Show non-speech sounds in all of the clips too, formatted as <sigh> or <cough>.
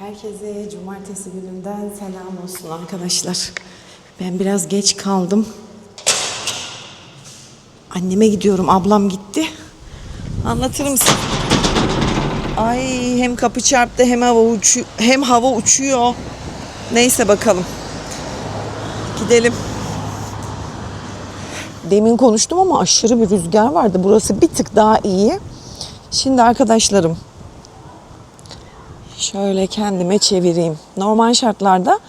Herkese cumartesi gününden selam olsun arkadaşlar. Ben biraz geç kaldım. Anneme gidiyorum. Ablam gitti. Anlatır mısın? Ay hem kapı çarptı hem hava uçuyor. Hem hava uçuyor. Neyse bakalım. Gidelim. Demin konuştum ama aşırı bir rüzgar vardı. Burası bir tık daha iyi. Şimdi arkadaşlarım Şöyle kendime çevireyim. Normal şartlarda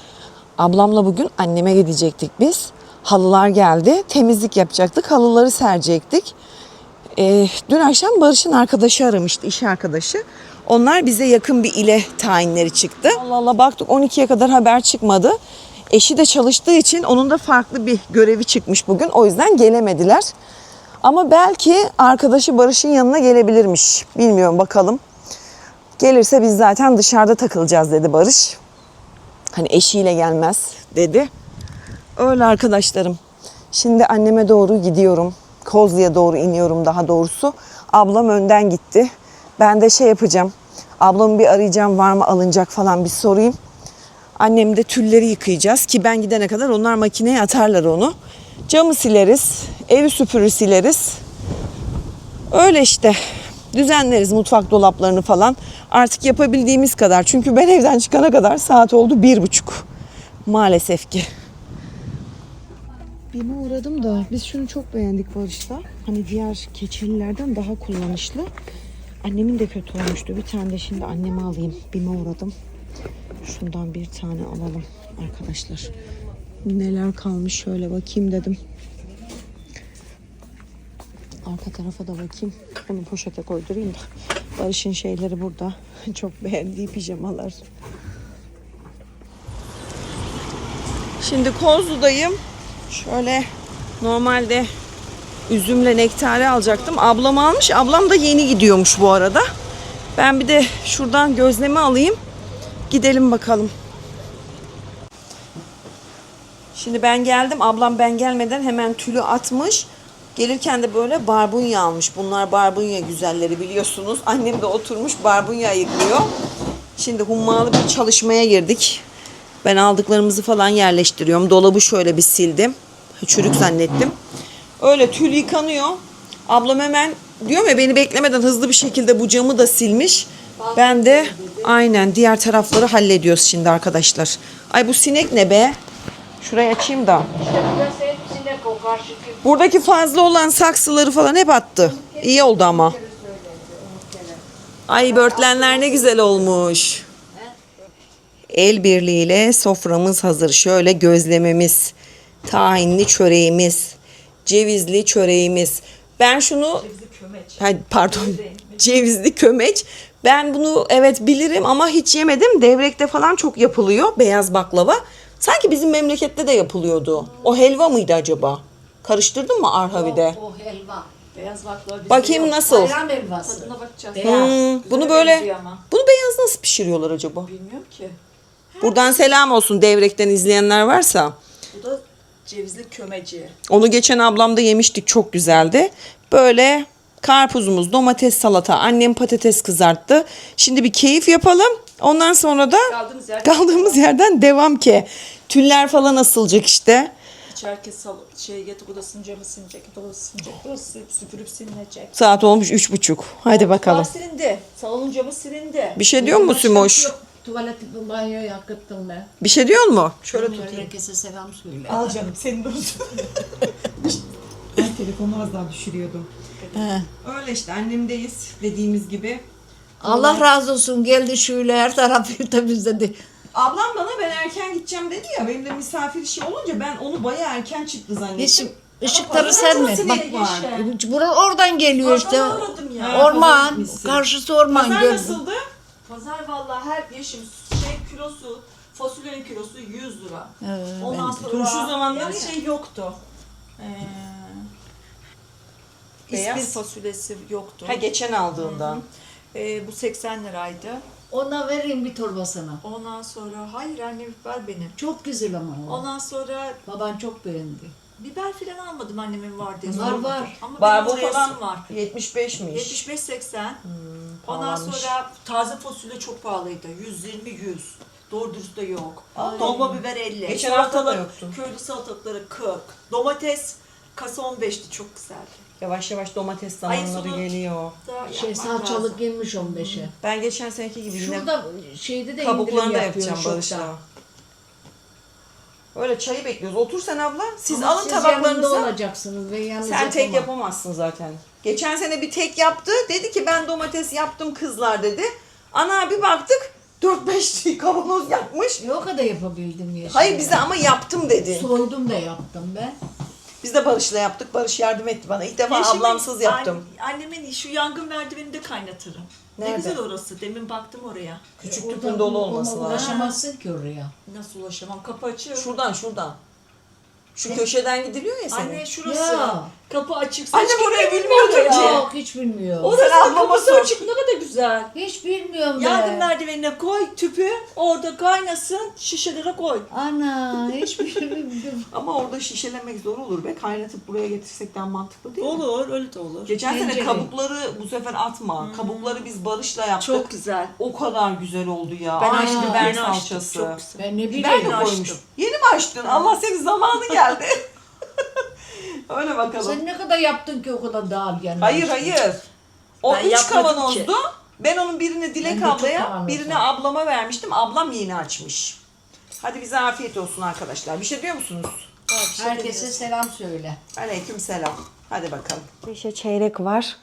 ablamla bugün anneme gidecektik biz. Halılar geldi. Temizlik yapacaktık. Halıları serecektik. Ee, dün akşam Barış'ın arkadaşı aramıştı, iş arkadaşı. Onlar bize yakın bir ile tayinleri çıktı. Allah Allah baktık 12'ye kadar haber çıkmadı. Eşi de çalıştığı için onun da farklı bir görevi çıkmış bugün. O yüzden gelemediler. Ama belki arkadaşı Barış'ın yanına gelebilirmiş. Bilmiyorum bakalım. Gelirse biz zaten dışarıda takılacağız dedi Barış. Hani eşiyle gelmez dedi. Öyle arkadaşlarım. Şimdi anneme doğru gidiyorum. Kozlu'ya doğru iniyorum daha doğrusu. Ablam önden gitti. Ben de şey yapacağım. Ablamı bir arayacağım var mı alınacak falan bir sorayım. Annem de tülleri yıkayacağız ki ben gidene kadar onlar makineye atarlar onu. Camı sileriz, evi süpürür sileriz. Öyle işte. Düzenleriz mutfak dolaplarını falan. Artık yapabildiğimiz kadar. Çünkü ben evden çıkana kadar saat oldu bir buçuk. Maalesef ki. Bime uğradım da biz şunu çok beğendik Barış'ta. Hani diğer keçelilerden daha kullanışlı. Annemin de kötü olmuştu. Bir tane de şimdi anneme alayım. Bime uğradım. Şundan bir tane alalım arkadaşlar. Neler kalmış şöyle bakayım dedim. Arka tarafa da bakayım. Onu poşete koydurayım da. Barış'ın şeyleri burada. <laughs> Çok beğendiği pijamalar. Şimdi Kozlu'dayım. Şöyle normalde üzümle nektari alacaktım. Ablam almış. Ablam da yeni gidiyormuş bu arada. Ben bir de şuradan gözleme alayım. Gidelim bakalım. Şimdi ben geldim. Ablam ben gelmeden hemen tülü atmış. Gelirken de böyle barbunya almış. Bunlar barbunya güzelleri biliyorsunuz. Annem de oturmuş barbunya ayıklıyor. Şimdi hummalı bir çalışmaya girdik. Ben aldıklarımızı falan yerleştiriyorum. Dolabı şöyle bir sildim. Çürük zannettim. Öyle tül yıkanıyor. Ablam hemen diyorum ya beni beklemeden hızlı bir şekilde bu camı da silmiş. Ben de aynen diğer tarafları hallediyoruz şimdi arkadaşlar. Ay bu sinek ne be? Şurayı açayım da. Burası hepsine o karşıki Buradaki fazla olan saksıları falan hep attı. İyi oldu ama. Ay börtlenler ne güzel olmuş. El birliğiyle soframız hazır. Şöyle gözlememiz, tahinli çöreğimiz, cevizli çöreğimiz. Ben şunu Ha, pardon <laughs> cevizli kömeç. Ben bunu evet bilirim ama hiç yemedim. Devrekte falan çok yapılıyor beyaz baklava. Sanki bizim memlekette de yapılıyordu. O helva mıydı acaba? Karıştırdın mı Arhavi'de? o helva. Beyaz baklava bizde Bakayım yok. nasıl? Bayram helvası. Tadına bakacağız. Beyaz. Hmm, bunu böyle ama. bunu beyaz nasıl pişiriyorlar acaba? Bilmiyorum ki. Buradan selam olsun devrekten izleyenler varsa. Bu da cevizli kömeci. Onu geçen ablamda yemiştik çok güzeldi. Böyle karpuzumuz, domates, salata, annem patates kızarttı. Şimdi bir keyif yapalım. Ondan sonra da Kaldığımız yerden kaldığımız yerden devam ki. Tüller falan asılacak işte. İçerki sal şey yatak odasının camı silinecek, yatak odası silinecek, burası süpürüp silinecek. Saat olmuş üç buçuk. Hadi bakalım. Var silindi. Salonun camı silindi. Bir şey diyor mu Sümoş? Yok, Tuvaleti banyoyu yakıttım ben. Bir şey diyor mu? Şöyle tutayım. Herkese selam söyle. Al canım senin olsun. <laughs> Ben telefonu az daha düşürüyordum. Öyle işte annemdeyiz dediğimiz gibi. Allah razı olsun geldi şöyle her tarafı <laughs> temizledi. Ablam bana ben erken gideceğim dedi ya. Benim de misafir işi olunca ben onu baya erken çıktı zannettim. Ama ışıkları pazara sen mi? nasıl Bak? Bura oradan geliyor işte. Ya. Orman, karşısı orman Pazar gördüm. nasıldı? Pazar vallahi her yeşim şey kilosu, fasulyenin kilosu 100 lira. Evet, Ondan sonra Turşu zamanları yani şey yoktu. Ee, Beyaz. İspir fasulyesi yoktu. Ha geçen aldığından. Ee, bu 80 liraydı. Ona vereyim bir torbasına. Ondan sonra hayır anne ver beni. Çok güzel ama o. Ondan sonra Baban çok beğendi. Biber filan almadım annemin var diye. Var, sormadım. var. Ama Var benim falan var. 75'miş. 75-80. Ondan sonra taze fasulye çok pahalıydı. 120-100. Doğru dürüst de yok. Ay. Dolma biber 50. Geçen hafta da Salatalık, yoktu. Köylü salatalıkları 40. Domates kasa 15'ti çok güzeldi. Yavaş yavaş domates zamanları sonu- geliyor. Da Şey yapmak salçalık girmiş 15'e. Ben geçen seneki gibi yine Şurada şeyde de kabuklarını indirim da yapacağım şokta. Barış'la. Öyle çayı bekliyoruz. Otur sen abla. Siz Ama alın siz tabaklarınızı. yanında olacaksınız ve yalnız Sen tek yapamam. yapamazsın zaten. Geçen sene bir tek yaptı. Dedi ki ben domates yaptım kızlar dedi. Ana bir baktık 4-5 <laughs> kavanoz yapmış. O kadar yapabildim ya. Hayır şimdi. bize ama yaptım dedi. Soydum da yaptım ben. Biz de Barış'la yaptık. Barış yardım etti bana. İlk defa Yeşimin- ablamsız yaptım. An- annemin şu yangın merdivenini de kaynatırım. Nerede? Ne güzel orası. Demin baktım oraya. Küçük Oradan tüpün dolu ona olması lazım. Ulaşamazsın ki oraya. Nasıl ulaşamam? Kapı açık. Şuradan şuradan. Şu köşeden gidiliyor ya senin. Anne şurası. Ya. Kapı açık. Anne Hiç burayı gitmedim bilmiyordum oraya. ki. Yok hiç. Orası Sen ablama kapısı sor. açık ne kadar güzel. Hiç bilmiyorum Yardım ben. merdivenine koy tüpü. Orada kaynasın. Şişelere koy. Ana hiç bilmiyorum. <laughs> Ama orada şişelemek zor olur be. Kaynatıp buraya getirsek daha mantıklı değil mi? Olur öyle de olur. Geçen sene Tencere. kabukları bu sefer atma. Kabukları biz Barış'la yaptık. Çok güzel. O kadar güzel oldu ya. Ben Aynı açtım. biber açtım. salçası. Çok güzel. Ben ne bileyim. de açtım. koymuş. Yeni mi açtın? Allah senin zamanı <laughs> geldi. Öyle bakalım. Sen ne kadar yaptın ki o kadar daha yani. Hayır hayır. O Ben üç yapmadım kavanozdu. Ben onun birini Dilek Ben de çok ablaya, kavanoz birini ablama vermiştim. Ablam yeni açmış. Hadi bize afiyet olsun arkadaşlar. Bir şey diyor musunuz? Herkese selam söyle. Aleyküm selam. Hadi bakalım. Beşe çeyrek var.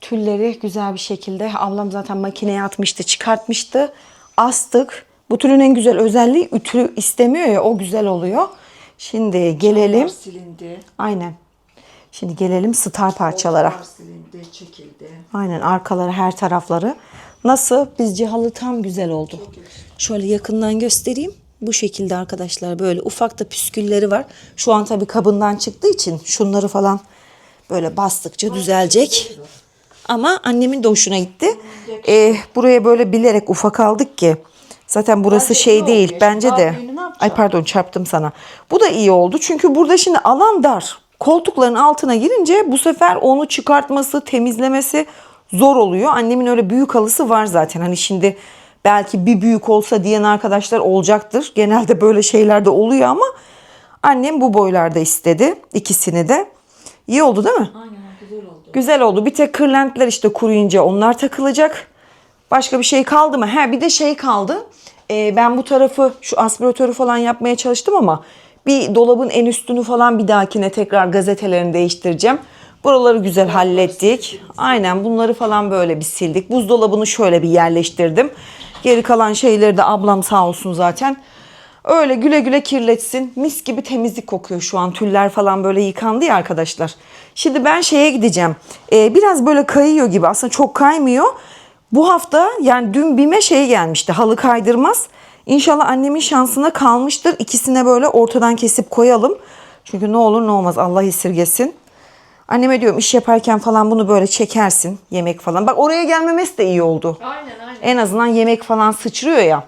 Tülleri güzel bir şekilde ablam zaten makineye atmıştı, çıkartmıştı. Astık. Bu tülün en güzel özelliği ütü istemiyor ya o güzel oluyor. Şimdi gelelim. Çamlar silindi. Aynen. Şimdi gelelim star parçalara. Silindi, çekildi. Aynen arkaları her tarafları. Nasıl? Bizce halı tam güzel oldu. Şöyle yakından göstereyim. Bu şekilde arkadaşlar böyle ufak da püskülleri var. Şu an tabii kabından çıktığı için şunları falan böyle bastıkça düzelecek. Ama annemin de hoşuna gitti. Ee, buraya böyle bilerek ufak aldık ki. Zaten burası Bence şey değil bence de. Ay pardon çarptım sana. Bu da iyi oldu çünkü burada şimdi alan dar. Koltukların altına girince bu sefer onu çıkartması, temizlemesi zor oluyor. Annemin öyle büyük halısı var zaten. Hani şimdi belki bir büyük olsa diyen arkadaşlar olacaktır. Genelde böyle şeyler de oluyor ama annem bu boylarda istedi ikisini de. İyi oldu değil mi? Aynen güzel oldu. Güzel oldu. Bir tek kırlentler işte kuruyunca onlar takılacak. Başka bir şey kaldı mı? He bir de şey kaldı. Ee, ben bu tarafı şu aspiratörü falan yapmaya çalıştım ama bir dolabın en üstünü falan bir dahakine tekrar gazetelerini değiştireceğim. Buraları güzel hallettik. Aynen bunları falan böyle bir sildik. Buzdolabını şöyle bir yerleştirdim. Geri kalan şeyleri de ablam sağ olsun zaten. Öyle güle güle kirletsin. Mis gibi temizlik kokuyor şu an. Tüller falan böyle yıkandı ya arkadaşlar. Şimdi ben şeye gideceğim. Ee, biraz böyle kayıyor gibi. Aslında çok kaymıyor. Bu hafta yani dün BİM'e şey gelmişti. Halı kaydırmaz. İnşallah annemin şansına kalmıştır. İkisine böyle ortadan kesip koyalım. Çünkü ne olur ne olmaz Allah esirgesin. Anneme diyorum iş yaparken falan bunu böyle çekersin. Yemek falan. Bak oraya gelmemesi de iyi oldu. Aynen aynen. En azından yemek falan sıçrıyor ya.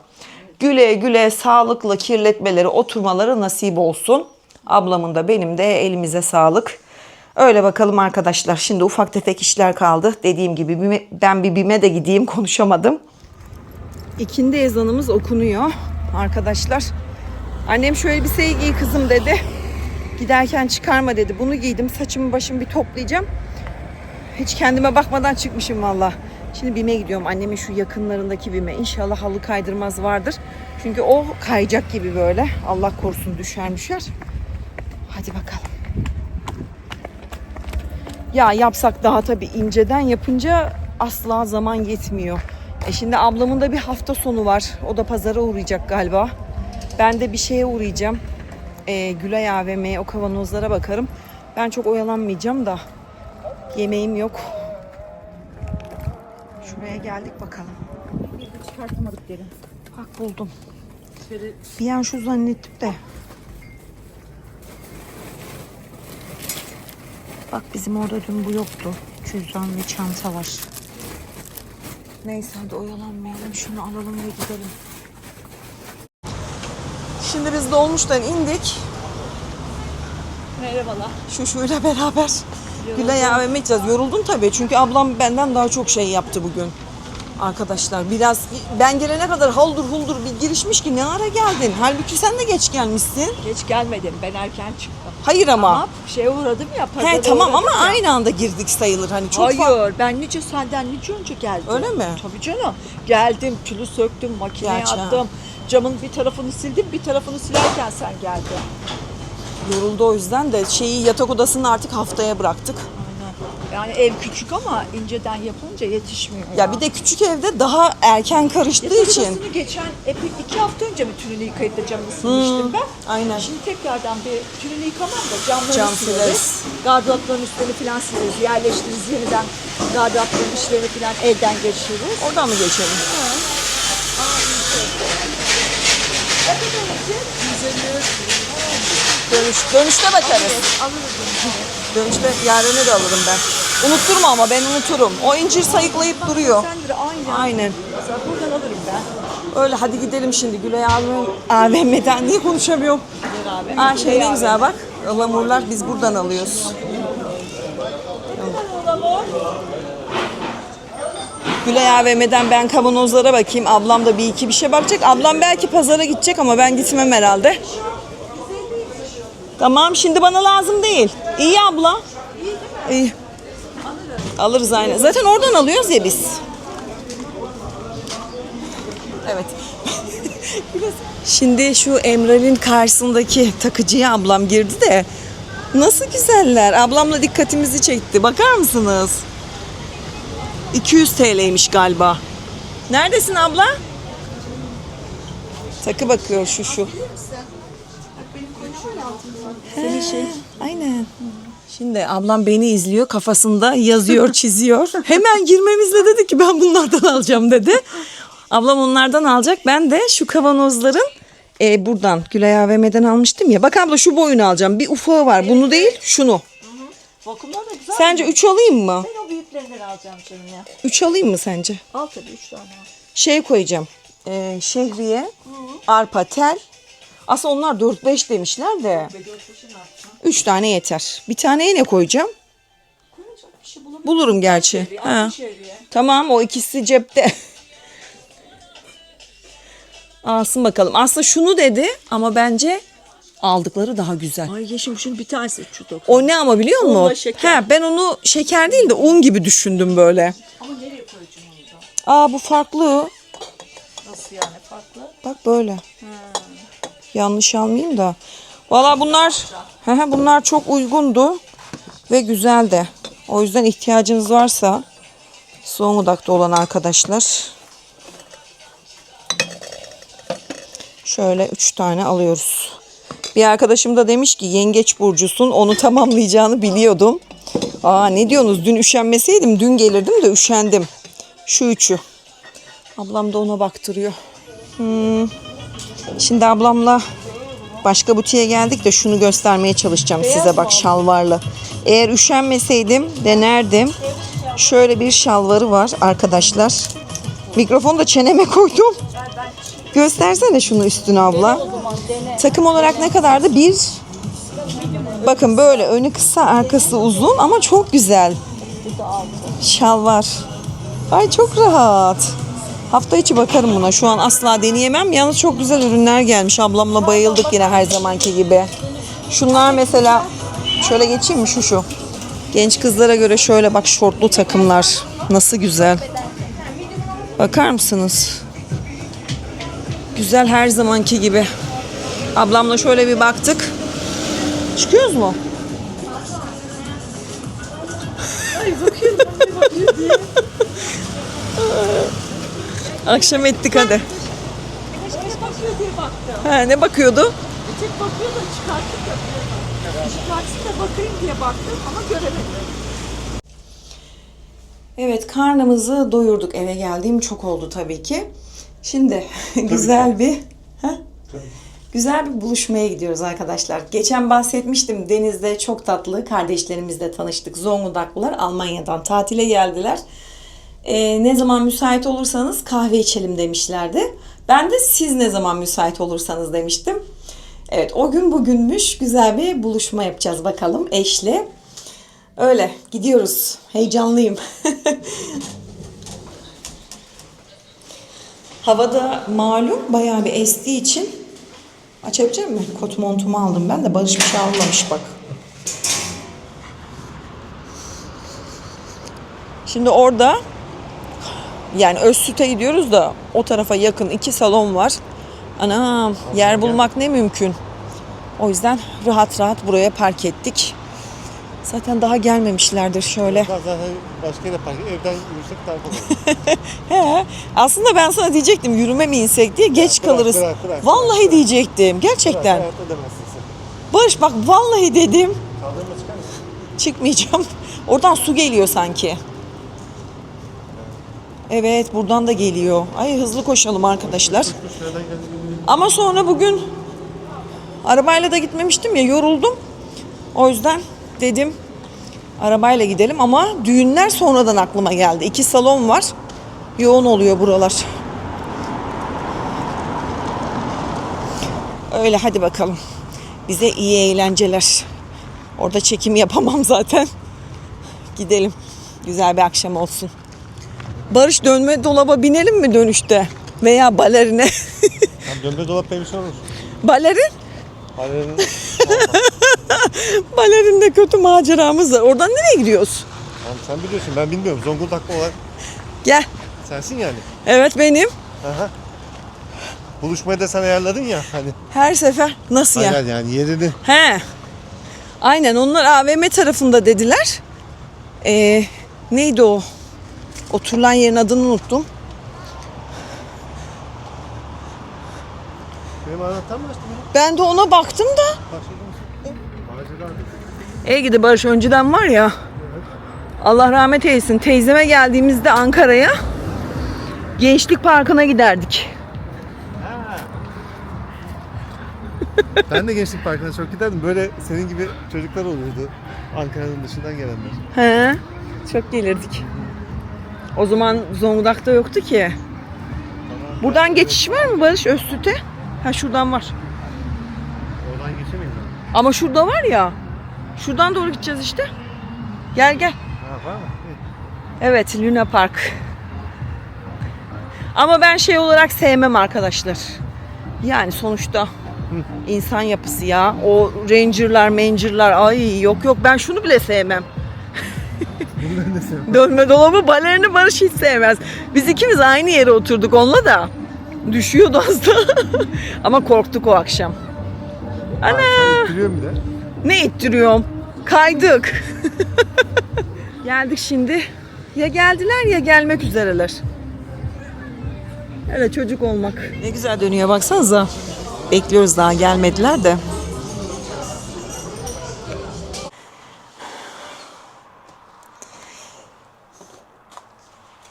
Güle güle sağlıklı kirletmeleri, oturmaları nasip olsun. Ablamın da benim de elimize sağlık. Öyle bakalım arkadaşlar. Şimdi ufak tefek işler kaldı. Dediğim gibi ben bir bime de gideyim <laughs> konuşamadım. İkindi ezanımız okunuyor arkadaşlar. Annem şu elbiseyi giy kızım dedi. Giderken çıkarma dedi. Bunu giydim. Saçımı başımı bir toplayacağım. Hiç kendime bakmadan çıkmışım valla. Şimdi BİM'e gidiyorum. Annemin şu yakınlarındaki BİM'e. İnşallah halı kaydırmaz vardır. Çünkü o kayacak gibi böyle. Allah korusun düşer düşer. Hadi bakalım. Ya yapsak daha tabii inceden yapınca asla zaman yetmiyor. E şimdi ablamın da bir hafta sonu var. O da pazara uğrayacak galiba. Ben de bir şeye uğrayacağım. E, Gülay AVM'ye o kavanozlara bakarım. Ben çok oyalanmayacağım da. Yemeğim yok. Şuraya geldik bakalım. Çıkartmadık derim. Bak buldum. Şöyle Bir an şu zannettim de. Bak bizim orada dün bu yoktu. Cüzdan ve çanta var. Neyse hadi oyalanmayalım. Şunu alalım ve gidelim. Şimdi biz dolmuştan indik. Merhabalar. Şu şuyla beraber Gülay AVM'ye gideceğiz. Yoruldum tabii çünkü ablam benden daha çok şey yaptı bugün. Arkadaşlar biraz ben gelene kadar haldur huldur bir girişmiş ki ne ara geldin? Halbuki sen de geç gelmişsin. Geç gelmedim. Ben erken çıktım. Hayır ama. Ama şeye uğradım ya. pazara He tamam ama ya. aynı anda girdik sayılır hani çok Hayır, fa- ben nice senden nice önce geldim. Öyle mi? Tabii canım. Geldim, tülü söktüm, makineye Gerçi ha. attım. Camın bir tarafını sildim, bir tarafını silerken sen geldin. Yoruldu o yüzden de şeyi yatak odasını artık haftaya bıraktık. Yani ev küçük ama inceden yapınca yetişmiyor. Ya bir de küçük evde daha erken karıştığı Yatak için. odasını geçen epi, iki hafta önce mi tülünü yıkayıp da camını silmiştim ben? Hmm, aynen. Şimdi tekrardan bir tülünü yıkamam da camlarını Cam sileriz. Gardıropların üstlerini falan sileriz. Yerleştiririz yeniden. Gardıropların işlerini falan elden geçiririz. Oradan mı geçelim? Dönüş, dönüşte bakarız. Dönüşte yarını da alırım ben. Unutturma ama ben unuturum. O incir sayıklayıp duruyor. Aynen. Aynen. Buradan alırım ben. Öyle hadi gidelim şimdi Gülay AVM, AVM'den niye konuşamıyorum? Aa şey ne güzel bak. Ilamurlar biz buradan alıyoruz. Gülay AVM'den ben kavanozlara bakayım. Ablam da bir iki bir şey bakacak. Ablam belki pazara gidecek ama ben gitmem herhalde. Tamam şimdi bana lazım değil. İyi abla. İyi. Alırız aynen. Zaten oradan alıyoruz ya biz. Evet. <laughs> Şimdi şu Emral'in karşısındaki takıcıya ablam girdi de nasıl güzeller. Ablamla dikkatimizi çekti. Bakar mısınız? 200 TL'ymiş galiba. Neredesin abla? Takı bakıyor şu şu. Senin şey Aynen. Şimdi ablam beni izliyor kafasında yazıyor <laughs> çiziyor. Hemen girmemizle dedi ki ben bunlardan alacağım dedi. Ablam onlardan alacak. Ben de şu kavanozların e, buradan Gülay AVM'den almıştım ya. Bak abla şu boyunu alacağım. Bir ufağı var. Bunu değil şunu. vakumlar da güzel. Sence 3 alayım mı? Ben o büyüklerinden alacağım canım ya. 3 alayım mı sence? Al tabii üç tane al. Şey koyacağım. E, şehriye, arpa, tel. Aslında onlar 4-5 demişler de. 3 tane yeter. Bir taneye ne koyacağım? Koyacak bir şey. Bulurum gerçi. Bir Ha. Tamam o ikisi cepte. <laughs> Alsın bakalım. Aslında şunu dedi ama bence aldıkları daha güzel. Ay yeşim şunun bir tanesi şu dokun. O ne ama biliyor musun? Unla şeker. He, ben onu şeker değil de un gibi düşündüm böyle. Ama nereye koyacağım onu da? Aa bu farklı. Nasıl yani farklı? Bak böyle. Yanlış almayayım da. Valla bunlar <laughs> hı, bunlar çok uygundu ve güzel de. O yüzden ihtiyacınız varsa Zonguldak'ta olan arkadaşlar şöyle 3 tane alıyoruz. Bir arkadaşım da demiş ki yengeç burcusun onu <laughs> tamamlayacağını biliyordum. Aa ne diyorsunuz dün üşenmeseydim dün gelirdim de üşendim. Şu üçü. Ablam da ona baktırıyor. Şimdi ablamla başka butiğe geldik de şunu göstermeye çalışacağım size bak şalvarlı. Eğer üşenmeseydim denerdim. Şöyle bir şalvarı var arkadaşlar. Mikrofonu da çeneme <laughs> koydum. Göstersene şunu üstüne abla. Takım olarak ne kadardı? Bir Bakın böyle önü kısa arkası uzun ama çok güzel. Şalvar. Ay çok rahat. Hafta içi bakarım buna. Şu an asla deneyemem. Yalnız çok güzel ürünler gelmiş. Ablamla bayıldık yine her zamanki gibi. Şunlar mesela şöyle geçeyim mi şu şu. Genç kızlara göre şöyle bak şortlu takımlar. Nasıl güzel. Bakar mısınız? Güzel her zamanki gibi. Ablamla şöyle bir baktık. Çıkıyoruz mu? Hadi. <laughs> Keşke bakıyor diye baktım. Ha, ne bakıyordu? Bir tek bakıyor da yapıyor. Çıkartsın da bakayım diye baktım ama göremedim. Evet karnımızı doyurduk eve geldiğim çok oldu tabii ki. Şimdi <laughs> güzel bir ha? güzel bir buluşmaya gidiyoruz arkadaşlar. Geçen bahsetmiştim Deniz'de çok tatlı kardeşlerimizle tanıştık. Zonguldaklılar Almanya'dan tatile geldiler. Ee, ne zaman müsait olursanız kahve içelim demişlerdi. Ben de siz ne zaman müsait olursanız demiştim. Evet o gün bugünmüş. Güzel bir buluşma yapacağız bakalım eşle. Öyle gidiyoruz. Heyecanlıyım. <laughs> Havada malum bayağı bir estiği için açabilecek mi? Kot montumu aldım ben de Barış bir şey almamış bak. Şimdi orada yani Özsüt'e gidiyoruz da o tarafa yakın iki salon var. Anam yer bulmak ne mümkün. O yüzden rahat rahat buraya park ettik. Zaten daha gelmemişlerdir şöyle. Zaten başka yere park evden yürüsek daha kolay. <laughs> Aslında ben sana diyecektim yürüme mi insek diye geç bırak, kalırız. bırak, bırak. Vallahi diyecektim gerçekten. Sen. Barış bak vallahi dedim Kaldırma çıkar mısın? çıkmayacağım. Oradan su geliyor sanki. Evet buradan da geliyor. Ay hızlı koşalım arkadaşlar. Ama sonra bugün arabayla da gitmemiştim ya yoruldum. O yüzden dedim arabayla gidelim ama düğünler sonradan aklıma geldi. İki salon var. Yoğun oluyor buralar. Öyle hadi bakalım. Bize iyi eğlenceler. Orada çekim yapamam zaten. Gidelim. Güzel bir akşam olsun. Barış dönme dolaba binelim mi dönüşte? Veya balerine. <laughs> Tam dönme dolap benim olur. Balerin? Halerin <laughs> Balerinde kötü maceramız var. Oradan nereye gidiyoruz? Tamam sen biliyorsun ben bilmiyorum. Zonguldaklı olan Gel. sensin yani. Evet benim. Aha. Buluşmayı da sen ayarladın ya hani. Her sefer. Nasıl ya? Aynen yani yerini. He. Aynen onlar AVM tarafında dediler. Ee, neydi o? Oturulan yerin adını unuttum. Benim anahtar mı açtın ya? Ben de ona baktım da. Ey gidi Barış önceden var ya. Allah rahmet eylesin. Teyzeme geldiğimizde Ankara'ya Gençlik Parkı'na giderdik. Ben de Gençlik Parkı'na çok giderdim. Böyle senin gibi çocuklar olurdu. Ankara'nın dışından gelenler. He. Çok gelirdik. O zaman Zonguldak'ta yoktu ki. Buradan geçiş var mı Barış Özsüt'e? Ha şuradan var. Oradan geçemeyiz mi? Ama şurada var ya. Şuradan doğru gideceğiz işte. Gel gel. Ha var mı? Evet Luna Park. Ama ben şey olarak sevmem arkadaşlar. Yani sonuçta insan yapısı ya. O rangerlar, mangerlar ay yok yok ben şunu bile sevmem. Bunu ben de seviyorum. Dönme dolabı balerini Barış hiç sevmez. Biz ikimiz aynı yere oturduk onunla da. Düşüyordu az da. <laughs> Ama korktuk o akşam. Ana bir de. ne ittiriyorum? Kaydık. <laughs> Geldik şimdi. Ya geldiler ya gelmek üzereler. Öyle çocuk olmak. Ne güzel dönüyor baksanıza. Bekliyoruz daha gelmediler de.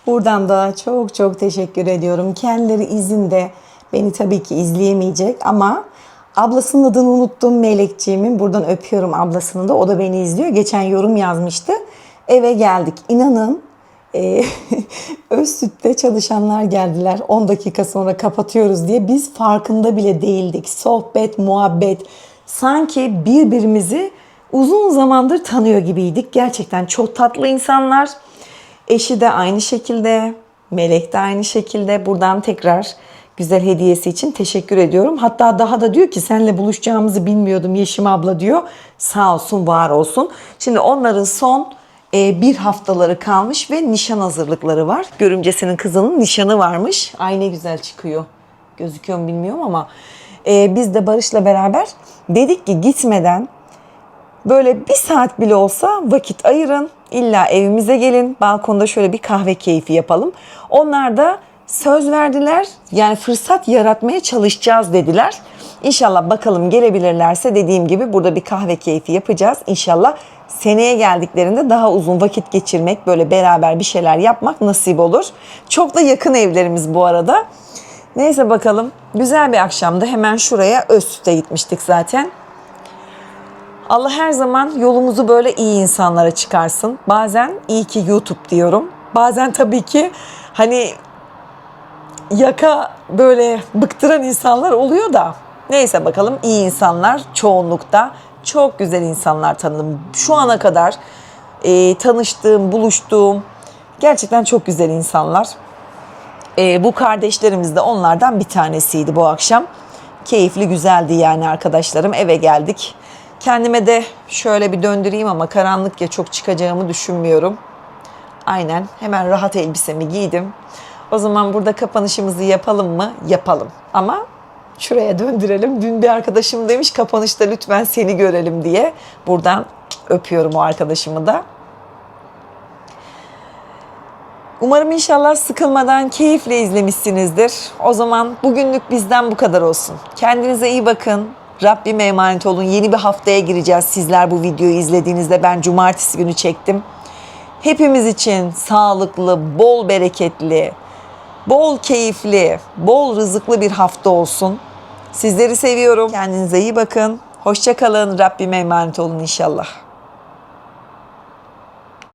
Buradan da çok çok teşekkür ediyorum. Kendileri izinde beni tabii ki izleyemeyecek ama ablasının adını unuttum Melekciğimin. Buradan öpüyorum ablasını da. O da beni izliyor. Geçen yorum yazmıştı. Eve geldik. İnanın e, <laughs> öz sütte çalışanlar geldiler. 10 dakika sonra kapatıyoruz diye. Biz farkında bile değildik. Sohbet, muhabbet. Sanki birbirimizi uzun zamandır tanıyor gibiydik. Gerçekten çok tatlı insanlar. Eşi de aynı şekilde, Melek de aynı şekilde. Buradan tekrar güzel hediyesi için teşekkür ediyorum. Hatta daha da diyor ki senle buluşacağımızı bilmiyordum Yeşim abla diyor. Sağ olsun, var olsun. Şimdi onların son e, bir haftaları kalmış ve nişan hazırlıkları var. Görümcesinin kızının nişanı varmış. Ay ne güzel çıkıyor. Gözüküyor mu bilmiyorum ama e, biz de Barış'la beraber dedik ki gitmeden Böyle bir saat bile olsa vakit ayırın. İlla evimize gelin. Balkonda şöyle bir kahve keyfi yapalım. Onlar da söz verdiler. Yani fırsat yaratmaya çalışacağız dediler. İnşallah bakalım gelebilirlerse dediğim gibi burada bir kahve keyfi yapacağız. İnşallah seneye geldiklerinde daha uzun vakit geçirmek, böyle beraber bir şeyler yapmak nasip olur. Çok da yakın evlerimiz bu arada. Neyse bakalım. Güzel bir akşamdı. Hemen şuraya Özsüt'e gitmiştik zaten. Allah her zaman yolumuzu böyle iyi insanlara çıkarsın. Bazen iyi ki YouTube diyorum. Bazen tabii ki hani yaka böyle bıktıran insanlar oluyor da Neyse bakalım iyi insanlar çoğunlukta. Çok güzel insanlar tanıdım. Şu ana kadar e, tanıştığım, buluştuğum gerçekten çok güzel insanlar. E, bu kardeşlerimiz de onlardan bir tanesiydi bu akşam. Keyifli güzeldi yani arkadaşlarım. Eve geldik. Kendime de şöyle bir döndüreyim ama karanlık ya çok çıkacağımı düşünmüyorum. Aynen hemen rahat elbisemi giydim. O zaman burada kapanışımızı yapalım mı? Yapalım. Ama şuraya döndürelim. Dün bir arkadaşım demiş kapanışta lütfen seni görelim diye. Buradan öpüyorum o arkadaşımı da. Umarım inşallah sıkılmadan keyifle izlemişsinizdir. O zaman bugünlük bizden bu kadar olsun. Kendinize iyi bakın. Rabbime emanet olun. Yeni bir haftaya gireceğiz. Sizler bu videoyu izlediğinizde ben cumartesi günü çektim. Hepimiz için sağlıklı, bol bereketli, bol keyifli, bol rızıklı bir hafta olsun. Sizleri seviyorum. Kendinize iyi bakın. Hoşça kalın. Rabbime emanet olun inşallah.